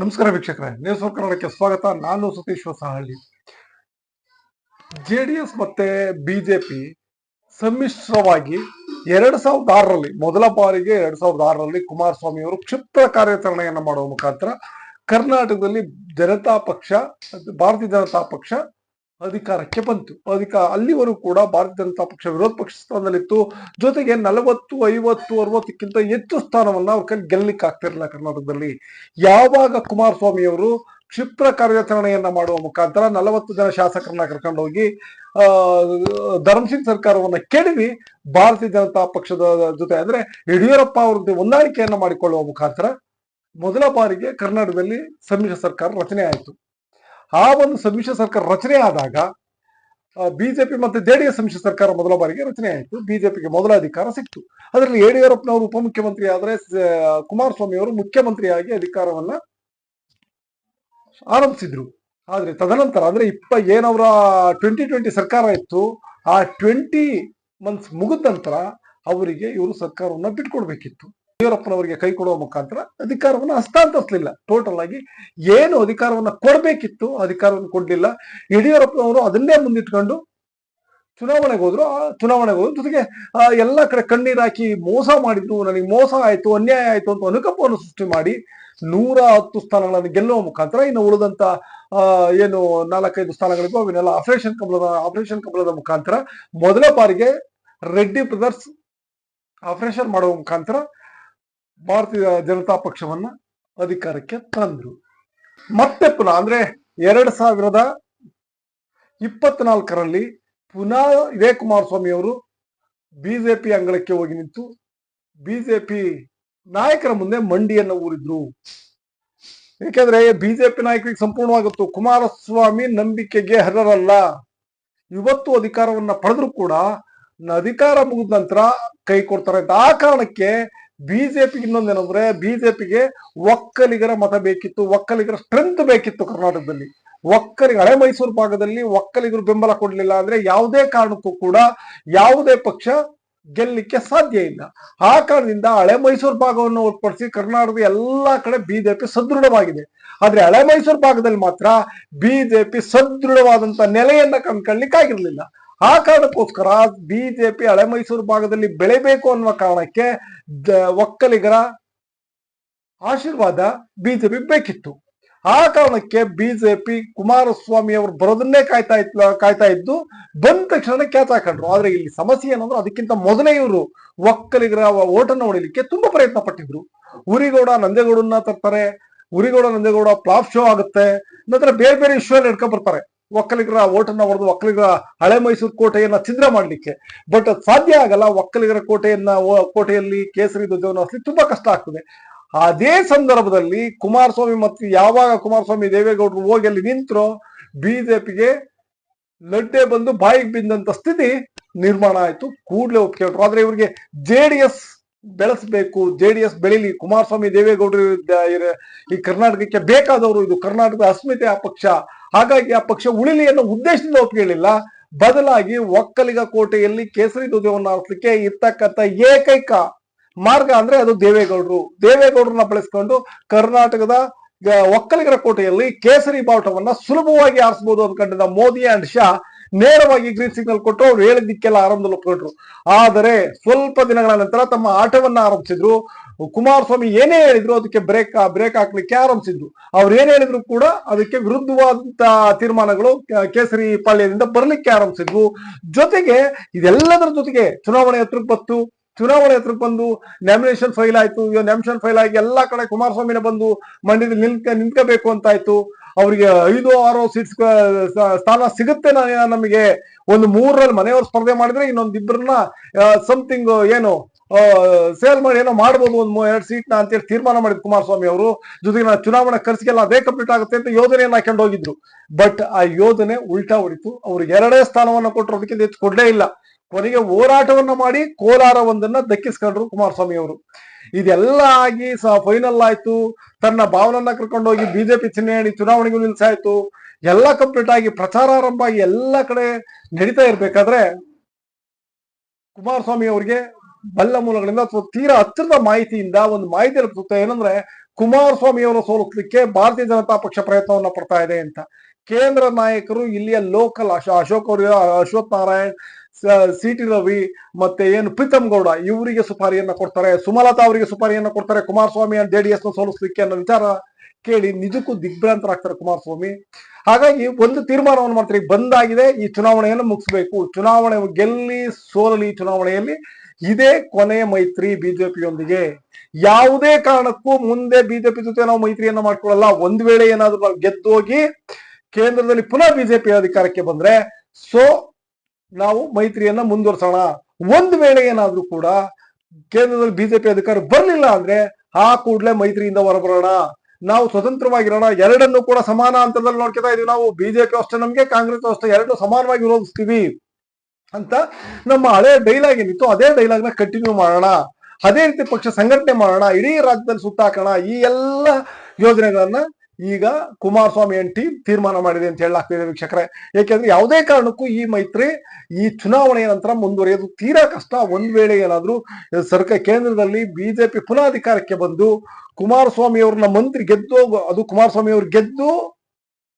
ನಮಸ್ಕಾರ ವೀಕ್ಷಕರೇ, ನ್ಯೂಸ್ ಕನ್ನಡಕ್ಕೆ ಸ್ವಾಗತ. ನಾನು ಸತೀಶ್ ಹೊಸಹಳ್ಳಿ. ಜೆಡಿಎಸ್ ಮತ್ತೆ ಬಿಜೆಪಿ ಸಮ್ಮಿಶ್ರವಾಗಿ ಎರಡ್ ಸಾವಿರದ ಆರರಲ್ಲಿ, ಮೊದಲ ಬಾರಿಗೆ ಎರಡ್ ಸಾವಿರದ ಆರರಲ್ಲಿ ಕುಮಾರಸ್ವಾಮಿ ಅವರು ಕ್ಷಿಪ್ರ ಕಾರ್ಯಾಚರಣೆಯನ್ನು ಮಾಡುವ ಮುಖಾಂತರ ಕರ್ನಾಟಕದಲ್ಲಿ ಜನತಾ ಪಕ್ಷ, ಭಾರತೀಯ ಜನತಾ ಪಕ್ಷ ಅಧಿಕಾರಕ್ಕೆ ಬಂತು. ಅಧಿಕ ಅಲ್ಲಿವರೆಗೂ ಕೂಡ ಭಾರತೀಯ ಜನತಾ ಪಕ್ಷ ವಿರೋಧ ಪಕ್ಷ ಸ್ಥಾನದಲ್ಲಿತ್ತು. ಜೊತೆಗೆ ನಲವತ್ತು, ಐವತ್ತು, ಅರವತ್ತಕ್ಕಿಂತ ಹೆಚ್ಚು ಸ್ಥಾನವನ್ನ ಅವ್ರ ಕೈ ಗೆಲ್ಲಲಿಕ್ಕೆ ಆಗ್ತಿರಲಿಲ್ಲ ಕರ್ನಾಟಕದಲ್ಲಿ. ಯಾವಾಗ ಕುಮಾರಸ್ವಾಮಿ ಅವರು ಕ್ಷಿಪ್ರ ಕಾರ್ಯಾಚರಣೆಯನ್ನ ಮಾಡುವ ಮುಖಾಂತರ ನಲವತ್ತು ಜನ ಶಾಸಕರನ್ನ ಕರ್ಕೊಂಡೋಗಿ ಧರ್ಮಸಿಂಗ್ ಸರ್ಕಾರವನ್ನ ಕೆಡವಿ ಭಾರತೀಯ ಜನತಾ ಪಕ್ಷದ ಜೊತೆ ಅಂದ್ರೆ ಯಡಿಯೂರಪ್ಪ ಅವರದ್ದು ಹೊಂದಾಣಿಕೆಯನ್ನ ಮಾಡಿಕೊಳ್ಳುವ ಮುಖಾಂತರ ಮೊದಲ ಬಾರಿಗೆ ಕರ್ನಾಟಕದಲ್ಲಿ ಸಮ್ಮಿಶ್ರ ಸರ್ಕಾರ ರಚನೆ ಆಯಿತು. ಆ ಒಂದು ಸಮ್ಮಿಶ್ರ ಸರ್ಕಾರ ರಚನೆ ಆದಾಗ ಬಿಜೆಪಿ ಮತ್ತೆ ಜೆಡಿಎಸ್ ಸಮ್ಮಿಶ್ರ ಸರ್ಕಾರ ಮೊದಲ ಬಾರಿಗೆ ರಚನೆ ಆಯಿತು. ಬಿಜೆಪಿಗೆ ಮೊದಲ ಅಧಿಕಾರ ಸಿಕ್ತು. ಅದರಲ್ಲಿ ಯಡಿಯೂರಪ್ಪನವರು ಉಪಮುಖ್ಯಮಂತ್ರಿ ಆದರೆ ಕುಮಾರಸ್ವಾಮಿ ಅವರು ಮುಖ್ಯಮಂತ್ರಿಯಾಗಿ ಅಧಿಕಾರವನ್ನ ಆರಂಭಿಸಿದ್ರು. ಆದ್ರೆ ತದನಂತರ ಅಂದ್ರೆ ಇಪ್ಪ, ಏನವರ ಟ್ವೆಂಟಿ ಟ್ವೆಂಟಿ ಸರ್ಕಾರ ಇತ್ತು, ಆ ಟ್ವೆಂಟಿ ಮಂತ್ಸ್ ಮುಗಿದ ನಂತರ ಅವರಿಗೆ ಇವರು ಸರ್ಕಾರವನ್ನ ಬಿಟ್ಕೊಡ್ಬೇಕಿತ್ತು. ಯಡಿಯೂರಪ್ಪನವರಿಗೆ ಕೈ ಕೊಡುವ ಮುಖಾಂತರ ಅಧಿಕಾರವನ್ನ ಹಸ್ತಾಂತರಿಸಲಿಲ್ಲ. ಟೋಟಲ್ ಆಗಿ ಏನು ಅಧಿಕಾರವನ್ನ ಕೊಡಬೇಕಿತ್ತು ಅಧಿಕಾರವನ್ನು ಕೊಡ್ಲಿಲ್ಲ. ಯಡಿಯೂರಪ್ಪನವರು ಅದನ್ನೇ ಮುಂದಿಟ್ಕೊಂಡು ಚುನಾವಣೆಗೆ ಹೋದ್ರು. ಆ ಚುನಾವಣೆಗೆ ಹೋದ್ರು. ಜೊತೆಗೆ ಎಲ್ಲ ಕಡೆ ಕಣ್ಣೀರ್ ಹಾಕಿ ಮೋಸ ಮಾಡಿದ್ರು. ನನಗೆ ಮೋಸ ಆಯ್ತು, ಅನ್ಯಾಯ ಆಯ್ತು ಅಂತ ಅನುಕಂಪವನ್ನು ಸೃಷ್ಟಿ ಮಾಡಿ ನೂರ ಹತ್ತು ಸ್ಥಾನಗಳನ್ನು ಗೆಲ್ಲುವ ಮುಖಾಂತರ ಇನ್ನು ಉಳಿದಂತ ಏನು ನಾಲ್ಕೈದು ಸ್ಥಾನಗಳಿಗೂ ಅವನ್ನೆಲ್ಲ ಆಪರೇಷನ್ ಕಮಲದ ಆಪರೇಷನ್ ಕಮಲದ ಮುಖಾಂತರ ಮೊದಲ ಬಾರಿಗೆ ರೆಡ್ಡಿ ಬ್ರದರ್ಸ್ ಆಪರೇಷನ್ ಮಾಡುವ ಮುಖಾಂತರ ಭಾರತೀಯ ಜನತಾ ಪಕ್ಷವನ್ನ ಅಧಿಕಾರಕ್ಕೆ ತಂದ್ರು. ಮತ್ತೆ ಪುನಃ ಅಂದ್ರೆ ಎರಡ್ ಸಾವಿರದ ಇಪ್ಪತ್ನಾಲ್ಕರಲ್ಲಿ ಪುನಃ ಇದೇ ಕುಮಾರಸ್ವಾಮಿ ಅವರು ಬಿಜೆಪಿ ಅಂಗಳಕ್ಕೆ ಹೋಗಿ ನಿಂತು ಬಿಜೆಪಿ ನಾಯಕರ ಮುಂದೆ ಮಂಡಿಯನ್ನು ಊರಿದ್ರು. ಏಕೆಂದ್ರೆ ಬಿಜೆಪಿ ನಾಯಕರಿಗೆ ಸಂಪೂರ್ಣವಾಗಿತ್ತು. ಕುಮಾರಸ್ವಾಮಿ ನಂಬಿಕೆಗೆ ಹರರಲ್ಲ ಇವತ್ತು ಅಧಿಕಾರವನ್ನ ಪಡೆದ್ರು ಕೂಡ ಅಧಿಕಾರ ಮುಗಿದ ನಂತರ ಕೈ ಕೊಡ್ತಾರೆ. ಆ ಕಾರಣಕ್ಕೆ ಬಿಜೆಪಿಗೆ ಇನ್ನೊಂದೇನಂದ್ರೆ ಬಿಜೆಪಿಗೆ ಒಕ್ಕಲಿಗರ ಮತ ಬೇಕಿತ್ತು, ಒಕ್ಕಲಿಗರ ಸ್ಟ್ರೆಂತ್ ಬೇಕಿತ್ತು ಕರ್ನಾಟಕದಲ್ಲಿ. ಒಕ್ಕಲಿಗ, ಹಳೆ ಮೈಸೂರು ಭಾಗದಲ್ಲಿ ಒಕ್ಕಲಿಗರು ಬೆಂಬಲ ಕೊಡಲಿಲ್ಲ ಅಂದ್ರೆ ಯಾವುದೇ ಕಾರಣಕ್ಕೂ ಕೂಡ ಯಾವುದೇ ಪಕ್ಷ ಗೆಲ್ಲಿಕ್ಕೆ ಸಾಧ್ಯ ಇಲ್ಲ. ಆ ಕಾರಣದಿಂದ ಹಳೆ ಮೈಸೂರು ಭಾಗವನ್ನು ಹೊರತುಪಡಿಸಿ ಕರ್ನಾಟಕದ ಎಲ್ಲಾ ಕಡೆ ಬಿಜೆಪಿ ಸದೃಢವಾಗಿದೆ. ಆದ್ರೆ ಹಳೆ ಮೈಸೂರು ಭಾಗದಲ್ಲಿ ಮಾತ್ರ ಬಿಜೆಪಿ ಸದೃಢವಾದಂತ ನೆಲೆಯನ್ನ ಕಂಡ್ಕೊಳ್ಳಿಕ್ಕೆ ಆಗಿರ್ಲಿಲ್ಲ ಆ ಕಾರಣಕ್ಕೋಸ್ಕರ ಬಿಜೆಪಿ ಹಳೆ ಮೈಸೂರು ಭಾಗದಲ್ಲಿ ಬೆಳೆಬೇಕು ಅನ್ನುವ ಕಾರಣಕ್ಕೆ ಒಕ್ಕಲಿಗರ ಆಶೀರ್ವಾದ ಬಿಜೆಪಿ ಬೇಕಿತ್ತು. ಆ ಕಾರಣಕ್ಕೆ ಬಿಜೆಪಿ ಕುಮಾರಸ್ವಾಮಿ ಅವರು ಬರೋದನ್ನೇ ಕಾಯ್ತಾ ಇತ್ತು ಕಾಯ್ತಾ ಇದ್ದು ಬಂದ ತಕ್ಷಣ ಕ್ಯಾಚ್ ಹಾಕೊಂಡ್ರು. ಆದ್ರೆ ಇಲ್ಲಿ ಸಮಸ್ಯೆ ಏನಂದ್ರೆ ಅದಕ್ಕಿಂತ ಮೊದಲೇ ಇವರು ಒಕ್ಕಲಿಗರ ಓಟನ್ನು ಹೊಡಿಲಿಕ್ಕೆ ತುಂಬಾ ಪ್ರಯತ್ನ ಪಟ್ಟಿದ್ರು. ಉರಿಗೌಡ ನಂದೇಗೌಡನ್ನ ತರ್ತಾರೆ. ಉರಿಗೌಡ ನಂದೇಗೌಡ ಫ್ಲಾಪ್ ಶೋ ಆಗುತ್ತೆ. ನಂತರ ಬೇರೆ ಬೇರೆ ಇಶ್ಯೂ ಅಲ್ಲಿ ಬರ್ತಾರೆ. ಒಕ್ಕಲಿಗರ ಓಟನ್ನು ಹೊಡೆದು ಒಕ್ಕಲಿಗರ ಹಳೆ ಮೈಸೂರು ಕೋಟೆಯನ್ನ ಛಿದ್ರ ಮಾಡಲಿಕ್ಕೆ. ಬಟ್ ಸಾಧ್ಯ ಆಗಲ್ಲ, ಒಕ್ಕಲಿಗರ ಕೋಟೆಯನ್ನ ಕೋಟೆಯಲ್ಲಿ ಕೇಸರಿ ಧ್ವಜವನ್ನು ಹಸಲಿ ತುಂಬಾ ಕಷ್ಟ ಆಗ್ತದೆ. ಅದೇ ಸಂದರ್ಭದಲ್ಲಿ ಕುಮಾರಸ್ವಾಮಿ ಮತ್ತು ಯಾವಾಗ ಕುಮಾರಸ್ವಾಮಿ ದೇವೇಗೌಡರು ಹೋಗಿ ಅಲ್ಲಿ ನಿಂತರೋ, ಬಿಜೆಪಿಗೆ ಲಡ್ಡೆ ಬಂದು ಬಾಯಿಗೆ ಬಿದ್ದಂತ ಸ್ಥಿತಿ ನಿರ್ಮಾಣ ಆಯಿತು. ಕೂಡಲೇ ಒಪ್ಕೊಂಡ್ರು ಆದ್ರೆ ಇವರಿಗೆ ಜೆ ಡಿ ಎಸ್ ಬೆಳೆಸಬೇಕು, ಜೆ ಡಿ ಎಸ್ ಬೆಳೀಲಿ. ಕುಮಾರಸ್ವಾಮಿ ದೇವೇಗೌಡರು ಈ ಕರ್ನಾಟಕಕ್ಕೆ ಬೇಕಾದವರು ಇದು ಕರ್ನಾಟಕದ ಅಸ್ಮಿತೆ ಆ ಪಕ್ಷ ಹಾಗಾಗಿ ಆ ಪಕ್ಷ ಉಳಿಲಿ ಅನ್ನೋ ಉದ್ದೇಶದಿಂದ ಒಪ್ಪಿಕೊಳ್ಳಿಲ್ಲ ಬದಲಾಗಿ ಒಕ್ಕಲಿಗ ಕೋಟೆಯಲ್ಲಿ ಕೇಸರಿ ಧ್ವಜವನ್ನು ಹಾರಿಸ್ಲಿಕ್ಕೆ ಇರ್ತಕ್ಕಂಥ ಏಕೈಕ ಮಾರ್ಗ ಅಂದ್ರೆ ಅದು ದೇವೇಗೌಡರು. ದೇವೇಗೌಡರನ್ನ ಬಳಸ್ಕೊಂಡು ಕರ್ನಾಟಕದ ಒಕ್ಕಲಿಗರ ಕೋಟೆಯಲ್ಲಿ ಕೇಸರಿ ಬಾವುಟವನ್ನ ಸುಲಭವಾಗಿ ಆರಿಸಬಹುದು ಅನ್ಕೊಂಡಿದ್ದ ಮೋದಿ ಅಂಡ್ ಶಾ ನೇರವಾಗಿ ಗ್ರೀನ್ ಸಿಗ್ನಲ್ ಕೊಟ್ಟು ಅವ್ರು ಹೇಳಿದ್ದಕ್ಕೆಲ್ಲ ಆರಂಭದಲ್ಲಿ ಒಪ್ಕೊಂಡ್ರು. ಆದರೆ ಸ್ವಲ್ಪ ದಿನಗಳ ನಂತರ ತಮ್ಮ ಆಟವನ್ನ ಆರಂಭಿಸಿದ್ರು. ಕುಮಾರಸ್ವಾಮಿ ಏನೇ ಹೇಳಿದ್ರು ಅದಕ್ಕೆ ಬ್ರೇಕ್ ಬ್ರೇಕ್ ಹಾಕ್ಲಿಕ್ಕೆ ಆರಂಭಿಸಿದ್ರು ಅವ್ರು ಏನ್ ಹೇಳಿದ್ರು ಕೂಡ ಅದಕ್ಕೆ ವಿರುದ್ಧವಾದಂತ ತೀರ್ಮಾನಗಳು ಕೇಸರಿ ಪಾಳ್ಯದಿಂದ ಬರ್ಲಿಕ್ಕೆ ಆರಂಭಿಸಿದ್ರು ಜೊತೆಗೆ ಇದೆಲ್ಲದರ ಜೊತೆಗೆ ಚುನಾವಣೆ ಹತ್ರಕ್ಕೆ ಬತ್ತು ಚುನಾವಣೆ ಹತ್ರಕ್ಕೆ ಬಂದು ನಾಮಿನೇಷನ್ ಫೈಲ್ ಆಯ್ತು. ನಾಮಿನೇಷನ್ ಫೈಲ್ ಆಗಿ ಎಲ್ಲಾ ಕಡೆ ಕುಮಾರಸ್ವಾಮಿನ ಬಂದು ಮಂಡ್ಯದಲ್ಲಿ ನಿಲ್ಕ, ನಿಂತ್ಕೋಬೇಕು ಅಂತ ಆಯ್ತು. ಅವರಿಗೆ ಐದು, ಆರು ಸೀಟ್ಸ್ ಸ್ಥಾನ ಸಿಗುತ್ತೆ ನಮಗೆ. ಒಂದು ಮೂರರಲ್ಲಿ ಮನೆಯವರು ಸ್ಪರ್ಧೆ ಮಾಡಿದ್ರೆ ಇನ್ನೊಂದು ಇಬ್ಬರನ್ನ ಸಮಥಿಂಗ್ ಏನು ಸೇಲ್ ಮಾಡಿ ಏನೋ ಮಾಡ್ಬೋದು ಒಂದು ಎರಡು ಸೀಟ್ನ ಅಂತೇಳಿ ತೀರ್ಮಾನ ಮಾಡಿದ್ರು ಕುಮಾರಸ್ವಾಮಿ ಅವರು. ಜೊತೆಗೆ ನಾವು ಚುನಾವಣಾ ಖರ್ಚಿಗೆಲ್ಲ ಅದೇ ಕಂಪ್ಲೀಟ್ ಆಗುತ್ತೆ ಅಂತ ಯೋಜನೆಯನ್ನು ಹಾಕೊಂಡು ಹೋಗಿದ್ರು. ಬಟ್ ಆ ಯೋಜನೆ ಉಲ್ಟಾ ಹೊಡಿತು. ಅವ್ರಿಗೆ ಎರಡೇ ಸ್ಥಾನವನ್ನು ಕೊಟ್ಟರು ಅದಕ್ಕಿಂತ ಹೆಚ್ಚು ಕೊಡ್ಲೇ ಇಲ್ಲ. ಕೊನೆಗೆ ಹೋರಾಟವನ್ನು ಮಾಡಿ ಕೋಲಾರ ಒಂದನ್ನ ದಕ್ಕಿಸ್ಕೊಂಡ್ರು ಕುಮಾರಸ್ವಾಮಿ ಅವರು. ಇದೆಲ್ಲ ಆಗಿ ಫೈನಲ್ ಆಯ್ತು. ತನ್ನ ಭಾವನನ್ನ ಕರ್ಕೊಂಡೋಗಿ ಬಿಜೆಪಿ ಚಿಹ್ನೆ ಚುನಾವಣೆಗೂ ನಿಲ್ಸಾಯ್ತು. ಎಲ್ಲ ಕಂಪ್ಲೀಟ್ ಆಗಿ ಪ್ರಚಾರ ಆರಂಭ ಆಗಿ ಎಲ್ಲ ಕಡೆ ನಡೀತಾ ಇರ್ಬೇಕಾದ್ರೆ ಕುಮಾರಸ್ವಾಮಿ ಅವರಿಗೆ ಬಲ್ಲ ಮೂಲಗಳಿಂದ ಅಥವಾ ತೀರಾ ಹತ್ತಿರದ ಮಾಹಿತಿಯಿಂದ ಒಂದು ಮಾಹಿತಿ ಲಭಿಸುತ್ತೆ ಏನಂದ್ರೆ ಕುಮಾರಸ್ವಾಮಿ ಅವರು ಸೋಲಿಸ್ಲಿಕ್ಕೆ ಭಾರತೀಯ ಜನತಾ ಪಕ್ಷ ಪ್ರಯತ್ನವನ್ನ ಪಡ್ತಾ ಇದೆ ಅಂತ. ಕೇಂದ್ರ ನಾಯಕರು ಇಲ್ಲಿಯ ಲೋಕಲ್ ಅಶೋಕ್ ಅವರು, ಅಶ್ವಥ್ ನಾರಾಯಣ್, ಸಿ ಟಿ ರವಿ ಮತ್ತೆ ಏನು ಪ್ರೀತಮ್ ಗೌಡ ಇವರಿಗೆ ಸುಪಾರಿಯನ್ನ ಕೊಡ್ತಾರೆ. ಸುಮಲತಾ ಅವರಿಗೆ ಸುಪಾರಿಯನ್ನ ಕೊಡ್ತಾರೆ. ಕುಮಾರಸ್ವಾಮಿ ಜೆಡಿಎಸ್ನ ಸೋಲಿಸ್ಲಿಕ್ಕೆ ಅನ್ನೋ ವಿಚಾರ ಕೇಳಿ ನಿಜಕ್ಕೂ ದಿಗ್ಭ್ರಾಂತರಾಗ್ತಾರೆ ಕುಮಾರಸ್ವಾಮಿ. ಹಾಗಾಗಿ ಒಂದು ತೀರ್ಮಾನವನ್ನು ಮಾಡ್ತಾರೆ. ಬಂದಾಗಿದೆ ಈ ಚುನಾವಣೆಯನ್ನು ಮುಗಿಸ್ಬೇಕು. ಚುನಾವಣೆ ಗೆಲ್ಲಿ ಸೋಲಲಿ ಚುನಾವಣೆಯಲ್ಲಿ ಇದೇ ಕೊನೆಯ ಮೈತ್ರಿ ಬಿಜೆಪಿಯೊಂದಿಗೆ. ಯಾವುದೇ ಕಾರಣಕ್ಕೂ ಮುಂದೆ ಬಿಜೆಪಿ ಜೊತೆ ನಾವು ಮೈತ್ರಿಯನ್ನ ಮಾಡ್ಕೊಳ್ಳಲ್ಲ. ಒಂದ್ ವೇಳೆ ಏನಾದ್ರೂ ನಾವು ಗೆದ್ದೋಗಿ ಕೇಂದ್ರದಲ್ಲಿ ಪುನಃ ಬಿಜೆಪಿ ಅಧಿಕಾರಕ್ಕೆ ಬಂದ್ರೆ, ಸೊ ನಾವು ಮೈತ್ರಿಯನ್ನ ಮುಂದುವರ್ಸೋಣ. ಒಂದ್ ವೇಳೆ ಏನಾದ್ರೂ ಕೂಡ ಕೇಂದ್ರದಲ್ಲಿ ಬಿಜೆಪಿ ಅಧಿಕಾರ ಬರ್ಲಿಲ್ಲ ಅಂದ್ರೆ, ಆ ಕೂಡಲೇ ಮೈತ್ರಿಯಿಂದ ಹೊರಬರೋಣ. ನಾವು ಸ್ವತಂತ್ರವಾಗಿರೋಣ. ಎರಡನ್ನು ಕೂಡ ಸಮಾನ ಹಂತದಲ್ಲಿ ನೋಡ್ಕೊತಾ ಇದೀವಿ ನಾವು. ಬಿಜೆಪಿ ಅಷ್ಟೇ ನಮ್ಗೆ, ಕಾಂಗ್ರೆಸ್ ಅಷ್ಟೇ. ಎರಡು ಸಮಾನವಾಗಿ ವಿರೋಧಿಸ್ತೀವಿ. ಅಂತ ನಮ್ಮ ಹಳೆ ಡೈಲಾಗ್ ಏನಿತ್ತು ಅದೇ ಡೈಲಾಗ್ನ ಕಂಟಿನ್ಯೂ ಮಾಡೋಣ. ಅದೇ ರೀತಿ ಪಕ್ಷ ಸಂಘಟನೆ ಮಾಡೋಣ. ಇಡೀ ರಾಜ್ಯದಲ್ಲಿ ಸುತ್ತಾಕೋಣ ಈ ಎಲ್ಲ ಯೋಜನೆಗಳನ್ನ ಈಗ ಕುಮಾರಸ್ವಾಮಿ ಅಂಡ್ ಟೀಮ್ ತೀರ್ಮಾನ ಮಾಡಿದೆ ಅಂತ ಹೇಳಲಾಗ್ತಿದೆ ವೀಕ್ಷಕರೇ. ಯಾಕೆಂದ್ರೆ ಯಾವುದೇ ಕಾರಣಕ್ಕೂ ಈ ಮೈತ್ರಿ, ಈ ಚುನಾವಣೆಯ ನಂತರ ಮುಂದುವರಿಯೋದು ತೀರಾ ಕಷ್ಟ. ಒಂದ್ ವೇಳೆ ಏನಾದ್ರೂ ಸರ್ಕಾರ ಕೇಂದ್ರದಲ್ಲಿ ಬಿಜೆಪಿ ಪುನಃ ಅಧಿಕಾರಕ್ಕೆ ಬಂದು ಕುಮಾರಸ್ವಾಮಿ ಅವ್ರನ್ನ ಮಂತ್ರಿ ಗೆದ್ದು ಅದು ಕುಮಾರಸ್ವಾಮಿ ಅವ್ರು ಗೆದ್ದು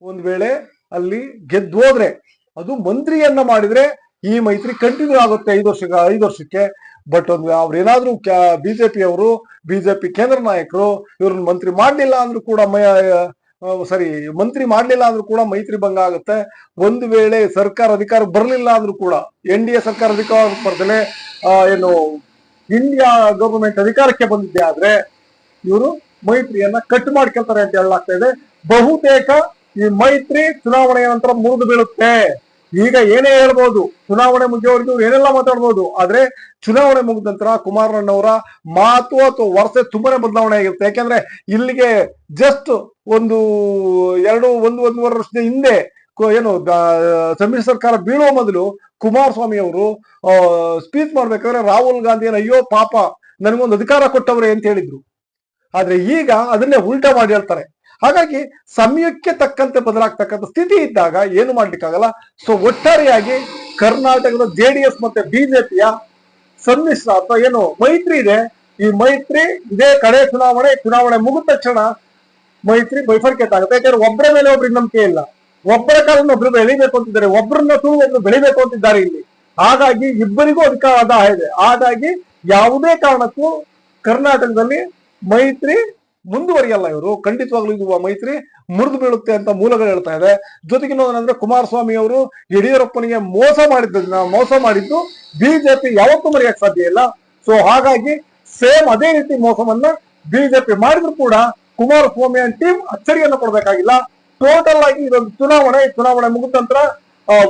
ಒಂದ್ ವೇಳೆ ಅಲ್ಲಿ ಗೆದ್ದು ಹೋದ್ರೆ, ಅದು ಮಂತ್ರಿಯನ್ನ ಮಾಡಿದ್ರೆ ಈ ಮೈತ್ರಿ ಕಂಟಿನ್ಯೂ ಆಗುತ್ತೆ ಐದು ವರ್ಷ, ಐದು ವರ್ಷಕ್ಕೆ. ಬಟ್ ಒಂದು ಅವ್ರೇನಾದ್ರೂ ಬಿಜೆಪಿ ಅವರು ಬಿಜೆಪಿ ಕೇಂದ್ರ ನಾಯಕರು, ಇವ್ರನ್ನ ಮಂತ್ರಿ ಮಾಡಲಿಲ್ಲ ಅಂದ್ರೂ ಕೂಡ ಸಾರಿ, ಮಂತ್ರಿ ಮಾಡ್ಲಿಲ್ಲ ಅಂದ್ರೂ ಕೂಡ ಮೈತ್ರಿ ಭಂಗ ಆಗುತ್ತೆ. ಒಂದು ವೇಳೆ ಸರ್ಕಾರ ಅಧಿಕಾರ ಬರಲಿಲ್ಲ ಅಂದ್ರೂ ಕೂಡ, ಎನ್ ಡಿ ಎ ಸರ್ಕಾರ ಅಧಿಕಾರ ಬರ್ದಲೆ ಏನು ಇಂಡಿಯಾ ಗವರ್ಮೆಂಟ್ ಅಧಿಕಾರಕ್ಕೆ ಬಂದಿದ್ದೆ ಆದ್ರೆ ಇವರು ಮೈತ್ರಿಯನ್ನ ಕಟ್ ಮಾಡ್ಕೊಳ್ತಾರೆ ಅಂತ ಹೇಳಲಾಗ್ತಾ ಇದೆ. ಬಹುತೇಕ ಈ ಮೈತ್ರಿ ಚುನಾವಣೆಯ ನಂತರ ಮುರಿದು ಬೀಳುತ್ತೆ. ಈಗ ಏನೇ ಹೇಳ್ಬೋದು, ಚುನಾವಣೆ ಮುಗಿಯೋವರೆಗೂ ಏನೆಲ್ಲ ಮಾತಾಡ್ಬೋದು, ಆದ್ರೆ ಚುನಾವಣೆ ಮುಗಿದ ನಂತರ ಕುಮಾರಣ್ಣವರ ಮಾತು ಅಥವಾ ವರ್ಷ ತುಂಬಾನೇ ಬದಲಾವಣೆ ಆಗಿರುತ್ತೆ. ಯಾಕೆಂದ್ರೆ ಇಲ್ಲಿಗೆ ಜಸ್ಟ್ ಒಂದು ಎರಡು, ಒಂದು, ಒಂದೂವರೆ ವರ್ಷದ ಹಿಂದೆ ಏನು ಸಮ್ಮಿಶ್ರ ಸರ್ಕಾರ ಬೀಳುವ ಮೊದಲು ಕುಮಾರಸ್ವಾಮಿ ಅವರು ಸ್ಪೀಚ್ ಮಾಡ್ಬೇಕಾದ್ರೆ ರಾಹುಲ್ ಗಾಂಧಿ ಅಯ್ಯೋ ಪಾಪ, ನನಗೊಂದು ಅಧಿಕಾರ ಕೊಟ್ಟವ್ರೆ ಅಂತ ಹೇಳಿದ್ರು. ಆದ್ರೆ ಈಗ ಅದನ್ನೇ ಉಲ್ಟಾ ಮಾಡಿ ಹೇಳ್ತಾರೆ. ಹಾಗಾಗಿ ಸಮಯಕ್ಕೆ ತಕ್ಕಂತೆ ಬದಲಾಗ್ತಕ್ಕಂಥ ಸ್ಥಿತಿ ಇದ್ದಾಗ ಏನು ಮಾಡ್ಲಿಕ್ಕಾಗಲ್ಲ? ಸೊ ಒಟ್ಟಾರೆಯಾಗಿ ಕರ್ನಾಟಕದ ಜೆಡಿಎಸ್ ಮತ್ತೆ ಬಿಜೆಪಿಯ ಸಮ್ಮಿಶ್ರ ಅಥವಾ ಏನು ಮೈತ್ರಿ ಇದೆ. ಈ ಮೈತ್ರಿ ಇದೇ ಕಡೆ ಚುನಾವಣೆ ಚುನಾವಣೆ ಮುಗಿದ ತಕ್ಷಣ ಮೈತ್ರಿ ಬೈಫರ್ಕೇಟ್ ಆಗುತ್ತೆ ಯಾಕಂದ್ರೆ ಒಬ್ಬರ ಮೇಲೆ ಒಬ್ರಿಗೆ ನಂಬಿಕೆ ಇಲ್ಲ. ಒಬ್ಬರ ಕಾಲನ್ನು ಒಬ್ರು ಬೆಳಿಬೇಕು ಅಂತಿದ್ದಾರೆ. ಒಬ್ಬರನ್ನ ತುಳು ಬೆಳಿಬೇಕು ಅಂತಿದ್ದಾರೆ ಇಲ್ಲಿ. ಹಾಗಾಗಿ ಇಬ್ಬರಿಗೂ ಅಧಿಕಾರ ಇದೆ. ಹಾಗಾಗಿ ಯಾವುದೇ ಕಾರಣಕ್ಕೂ ಕರ್ನಾಟಕದಲ್ಲಿ ಮೈತ್ರಿ ಮುಂದುವರಿಯಲ್ಲ ಇವರು. ಖಂಡಿತವಾಗ್ಲೂ ಇದು ಮೈತ್ರಿ ಮುರಿದು ಬೀಳುತ್ತೆ ಅಂತ ಮೂಲಗಳು ಹೇಳ್ತಾ ಇದೆ. ಜೊತೆಗೆ ಏನಂದ್ರೆ ಕುಮಾರಸ್ವಾಮಿ ಅವರು ಯಡಿಯೂರಪ್ಪನಿಗೆ ಮೋಸ ಮಾಡಿದ್ದ ಮೋಸ ಮಾಡಿದ್ದು ಬಿಜೆಪಿ ಯಾವತ್ತೂ ಮರೆಯಕ್ಕೆ ಸಾಧ್ಯ ಇಲ್ಲ. ಸೊ ಹಾಗಾಗಿ ಸೇಮ್ ಅದೇ ರೀತಿ ಮೋಸವನ್ನ ಬಿಜೆಪಿ ಮಾಡಿದ್ರು ಕೂಡ ಕುಮಾರಸ್ವಾಮಿ ಅಂಡ್ ಟೀಮ್ ಅಚ್ಚರಿಯನ್ನು ಕೊಡಬೇಕಾಗಿಲ್ಲ. ಟೋಟಲ್ ಆಗಿ ಇದೊಂದು ಚುನಾವಣೆ ಚುನಾವಣೆ ಮುಗಿದ ನಂತರ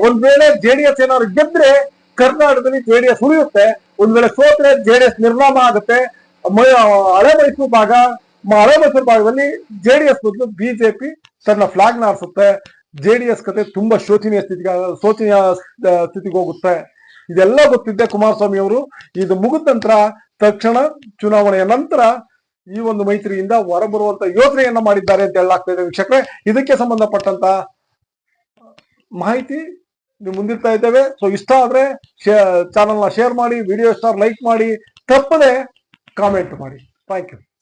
ಒಂದ್ ವೇಳೆ ಜೆಡಿಎಸ್ ಏನಾದ್ರು ಗೆದ್ರೆ ಕರ್ನಾಟಕದಲ್ಲಿ ಜೆಡಿಎಸ್ ಉಳಿಯುತ್ತೆ. ಒಂದ್ ವೇಳೆ ಸೋತ್ರೆ ಜೆಡಿಎಸ್ ನಿರ್ನಾಮ ಆಗುತ್ತೆ. ಹಳೆ ಮೈಸೂರು ಭಾಗ ಮ- ಹಳೆ ಮೈಸೂರು ಭಾಗದಲ್ಲಿ ಜೆಡಿಎಸ್ ಬದಲು ಬಿಜೆಪಿ ತನ್ನ ಫ್ಲಾಗ್ ನಾರಿಸುತ್ತೆ. ಜೆಡಿಎಸ್ ಕತೆ ತುಂಬಾ ಶೋಚನೀಯ ಸ್ಥಿತಿಗೆ ಶೋಚನೀಯ ಸ್ಥಿತಿಗೆ ಹೋಗುತ್ತೆ. ಇದೆಲ್ಲ ಗೊತ್ತಿದ್ದೆ ಕುಮಾರಸ್ವಾಮಿ ಅವರು. ಇದು ಮುಗಿದ ನಂತರ ತಕ್ಷಣ ಚುನಾವಣೆಯ ನಂತರ ಈ ಒಂದು ಮೈತ್ರಿಯಿಂದ ಹೊರಬರುವಂತ ಯೋಚನೆಯನ್ನ ಮಾಡಿದ್ದಾರೆ ಅಂತ ಹೇಳಲಾಗ್ತಾ ಇದೆ ವೀಕ್ಷಕರೇ. ಇದಕ್ಕೆ ಸಂಬಂಧಪಟ್ಟಂತ ಮಾಹಿತಿ ನೀವು ಮುಂದಿರ್ತಾ ಇದ್ದೇವೆ. ಸೊ ಇಷ್ಟ ಆದ್ರೆ ಚಾನಲ್ನ ಶೇರ್ ಮಾಡಿ ವಿಡಿಯೋ ಇಷ್ಟ ಲೈಕ್ ಮಾಡಿ, ತಪ್ಪದೆ ಕಾಮೆಂಟ್ ಮಾಡಿ. Thank you